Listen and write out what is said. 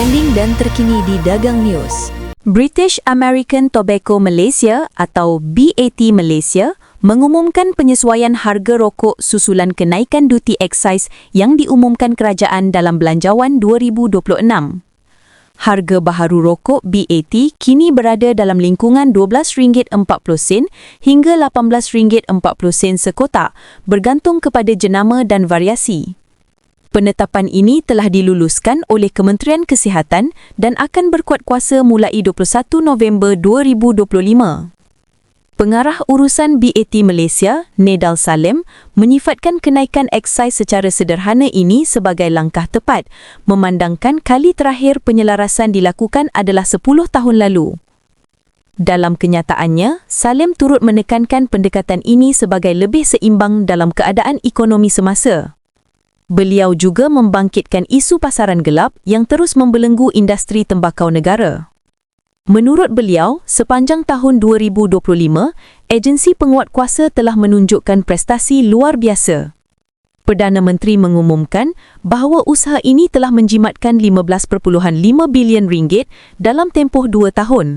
trending dan terkini di Dagang News. British American Tobacco Malaysia atau BAT Malaysia mengumumkan penyesuaian harga rokok susulan kenaikan duty excise yang diumumkan kerajaan dalam Belanjawan 2026. Harga baharu rokok BAT kini berada dalam lingkungan RM12.40 hingga RM18.40 sekotak bergantung kepada jenama dan variasi. Penetapan ini telah diluluskan oleh Kementerian Kesihatan dan akan berkuat kuasa mulai 21 November 2025. Pengarah urusan BAT Malaysia, Nedal Salem, menyifatkan kenaikan eksais secara sederhana ini sebagai langkah tepat, memandangkan kali terakhir penyelarasan dilakukan adalah 10 tahun lalu. Dalam kenyataannya, Salem turut menekankan pendekatan ini sebagai lebih seimbang dalam keadaan ekonomi semasa. Beliau juga membangkitkan isu pasaran gelap yang terus membelenggu industri tembakau negara. Menurut beliau, sepanjang tahun 2025, agensi penguatkuasa telah menunjukkan prestasi luar biasa. Perdana Menteri mengumumkan bahawa usaha ini telah menjimatkan 15.5 bilion ringgit dalam tempoh dua tahun.